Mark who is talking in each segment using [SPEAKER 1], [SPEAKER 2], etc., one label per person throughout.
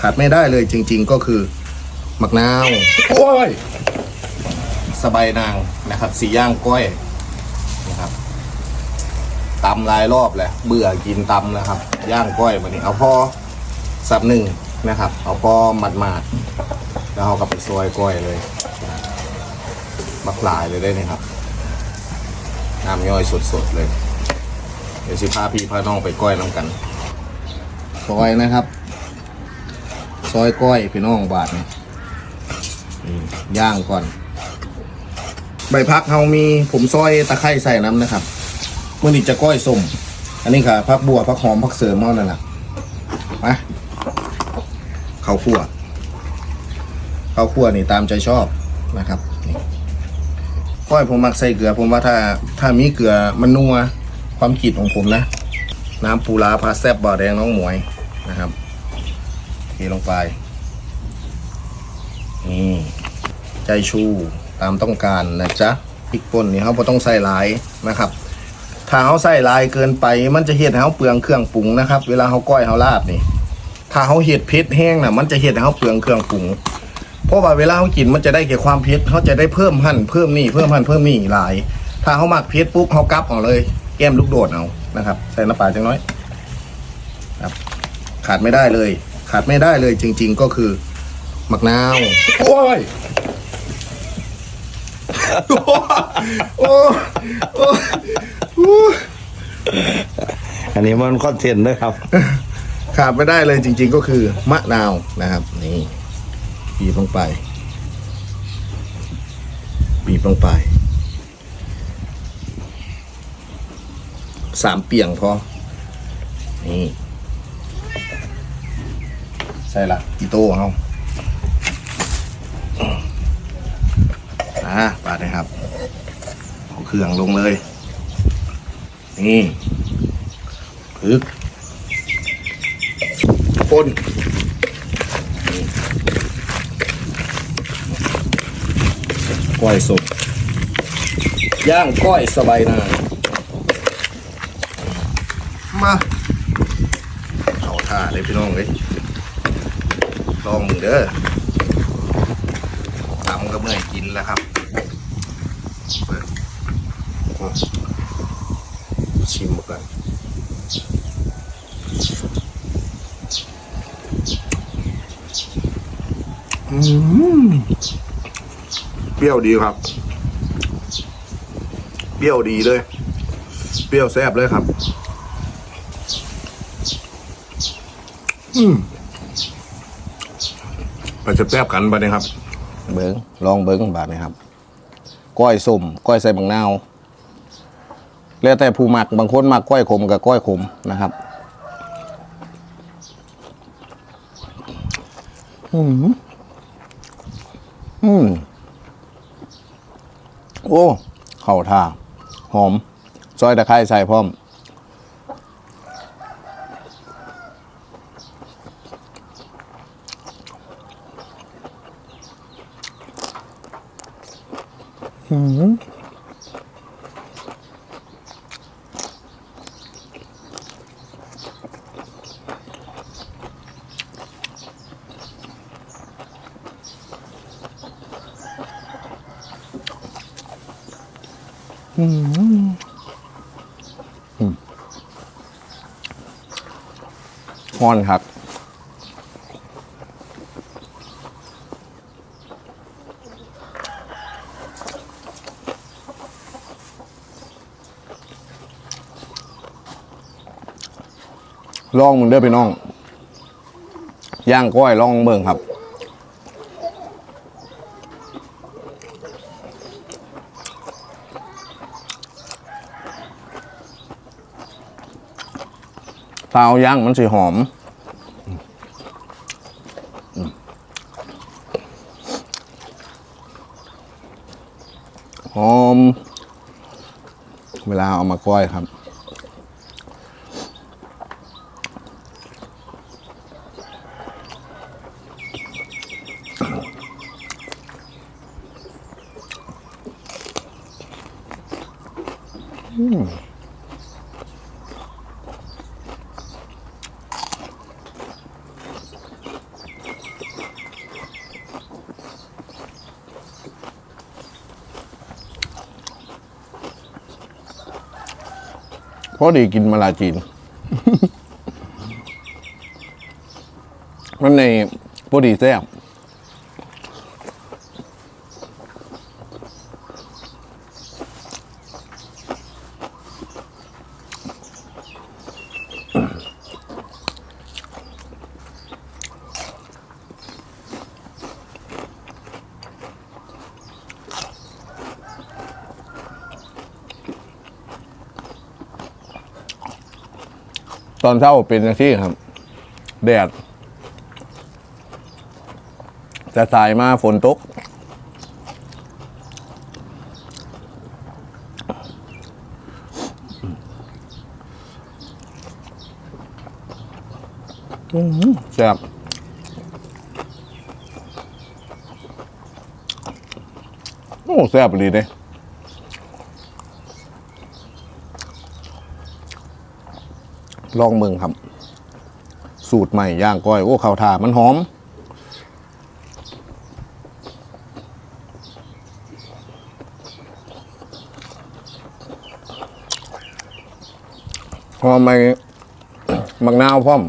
[SPEAKER 1] ขาดไม่ได้เลยจริง ๆ ก็คือมะนาวโอ้ยสบายนางนะครับ สีย่างก้อยนะครับตำลายรอบแหละเบื่อกินตำนะครับ ย่างก้อยวันนี้ เอาพอสับหนึ่งนะครับ เอาพอหมัดหมาดแล้วเอากลับไปซอยก้อยเลยมักหลายเลยได้นี่ครับน้ำย่อยสดๆเลย เดี๋ยวสิพาพี่พาน้องไปก้อยน้ำกันซอยนะครับ ซอยก้อยพี่น้องบาทนี่ย่างก่อน ใบพักเฮามีผมซอยตะไคร้ใส่น้ำนะครับเมื่อนี้จะก้อยส้มอันนี้ค่ะพักบัวพักหอมพักเสริมเท่านั่นแหละมาข้าวคั่วข้าวคั่วนี่ตามใจชอบนะครับก้อยผมมักใส่เกลือ ผมว่าถ้าถ้ามีเกลือมันนัวความคิดของผมนะ น้ำปูร้าพาแซบบ่อแดงน้องหมวยนะครับ ทลงไป นี่ใจชูตามต้องการนะจ๊ะพริกป่นนี่เขาต้องใส่หลายนะครับถ้าเขาใส่ลายเกินไป มันจะเห็ดเขาเปลืองเครื่องปรุงนะครับ เวลาเขาก้อยเขาลาบนี่ ถ้าเขาเห็ดเผ็ดแห้งน่ะ มันจะเห็ดเขาเปลืองเครื่องปรุง เพราะว่าเวลาเขากินมันจะได้แก่ความเผ็ดเขาจะได้เพิ่มหั่นเพิ่มนี่เพิ่มหั่นเพิ่มนี่หลาย ถ้าเขาหมักเผ็ดปุ๊บเขากลับเอาเลย แก้มลูกโดดเอานะครับ ใส่น้ำปลาจังน้อยครับ ขาดไม่ได้เลย ขาดไม่ได้เลยจริง ๆ ก็คือมะนาว โอ้ยโอ้โอ้โอ้
[SPEAKER 2] อันนี้มันคอนเทนต์นะครับ
[SPEAKER 1] ขาดไม่ได้เลยจริง ๆ ก็คือมะนาวนะครับ นี่บีบลงไปบีบลงไปสามเปียงพอนี่ ใส่ละอีโต้เอาอ่าปาดนะครับเอาเครื่องลงเลย นี่พึกป่นก้อยสุกย่างก้อยสบายนามาเอาท่าเลยพี่น้องเลย ลองมึงเด้อตำก็เมื่อยกินแล้วครับชิมกันอืมเปรี้ยวดีครับ เปรี้ยวดีเลย เปรี้ยวแซ่บเลยครับ อืม ไปจะแซ่บกันไปเลยครับ เบิ้งลองเบิ้งบาทนะครับ ก้อยส้มก้อยใส่บางนาว แล้วแต่ผู้มักบางคนมักก้อยขมกับก้อยขมนะครับอืมอืมโอ้ เข้าท่า หอม ซอยตะไคร้ใส่พร้อม ฮ้อนครับ ลองมึงเด้อพี่น้อง ย่างก้อยลองเบิ่งครับเตาย่างมันสิหอมหอม เวลาเอามาก้อยครับ พราะดีกินมาลาจีน มันในพอดีแซ่บ ตอนเช้าเป็นอย่างที่ครับ แดดจะสายมาฝนตกแซ่บโอ้แซ่บดีเด้ ลองเมืองครับ สูตรใหม่ย่างก้อยโอ้ข้าวทามันหอม พอไม่มักนาวพร้อม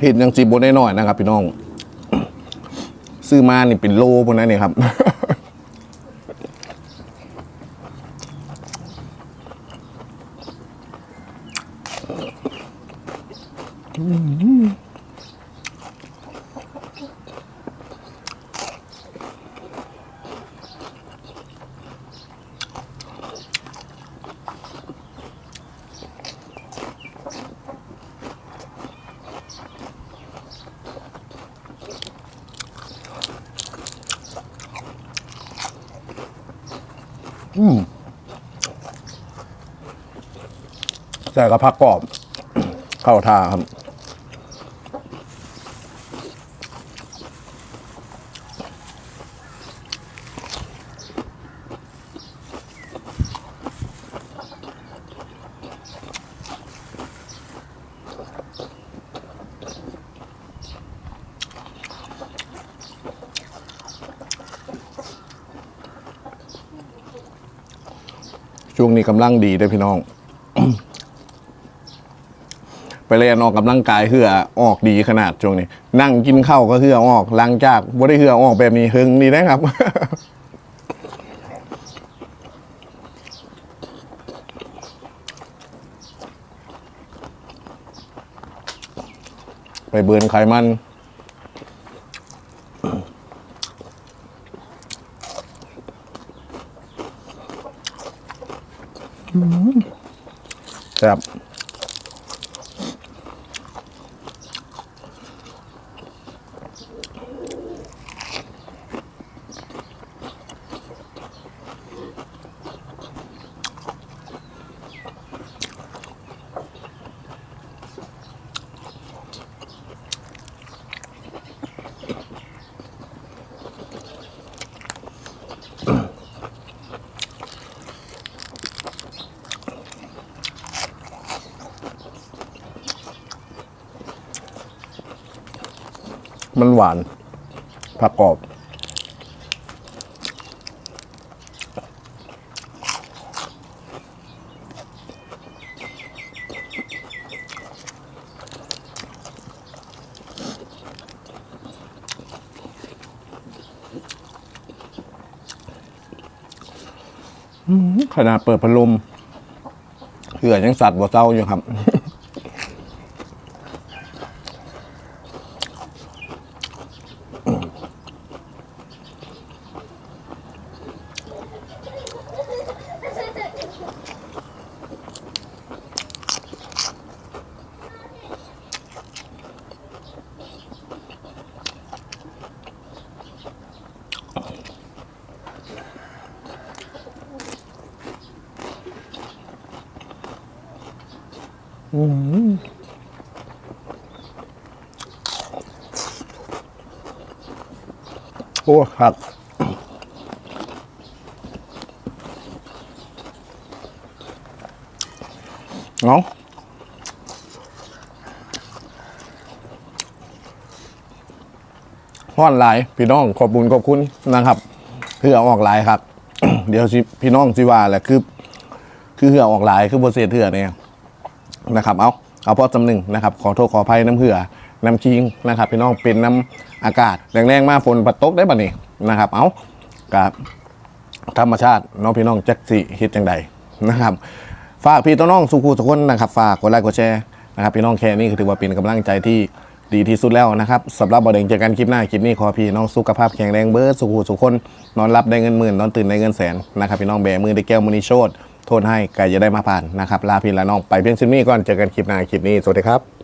[SPEAKER 1] เห็ดยังจีบได้น้อยนะครับ พี่น้อง ซื้อมานี่เป็นโลพวกนั้นนี่ครับ ใส่กระพักกรอบ เข้าท่าครับ ช่วงนี้กำลังดีเด้พี่น้อง ไปเรียนออกกำลังกายเหือออกดีขนาดช่วงนี้ นั่งกินข้าวก็เหือออกหลังจากบ่ได้เหือออกแบบนี้หึงนี่นะครับไปเบิร์นไขมัน มันหวาน ผักกรอบ ขนาดเปิดพัดลมเผื่อยังสัตว์บ่เศร้าอยู่ครับ โอ้ครับเอาห้อนหลาย พี่น้องขอบบุญขอบคุณนะครับเพื่อออกหลายครับ เดี๋ยวพี่น้องสิว่าแหละคือ คือเหือออกหลายคือโบเซเถื่อเนี่ย นะครับเอาเอาพอจำหนึ่งนะครับขอโทษขออภัยน้ำเหือน้ำคิงนะครับพี่น้องเป็นน้ำอากาศแรงๆมากฝนปัดตกได้ปะนี่นะครับเอากับธรรมชาติน้องพี่น้องจักสิฮิตจังใดนะครับฝากพี่น้องสุขุสุขคนนะครับฝากกดไลค์กดแชร์นะครับพี่น้องแค่นี้คือถือว่าเป็นกำลังใจที่ดีที่สุดแล้วนะครับสำหรับบอดเองเจอกันคลิปหน้าคลิปนี้ขอพี่น้องสุขภาพแข็งแรงเบิร์ดสุขุสุขคนนอนรับได้เงินหมื่นนอนตื่นได้เงินแสนนะครับพี่น้องแบมือได้แก้วมือนิโชด โทษให้ไก่จะได้มาผ่านนะครับลาพี่ละน้องไปเพียงชิ้นนี้ก่อนเจอกันคลิปหน้าคลิปนี้สวัสดีครับ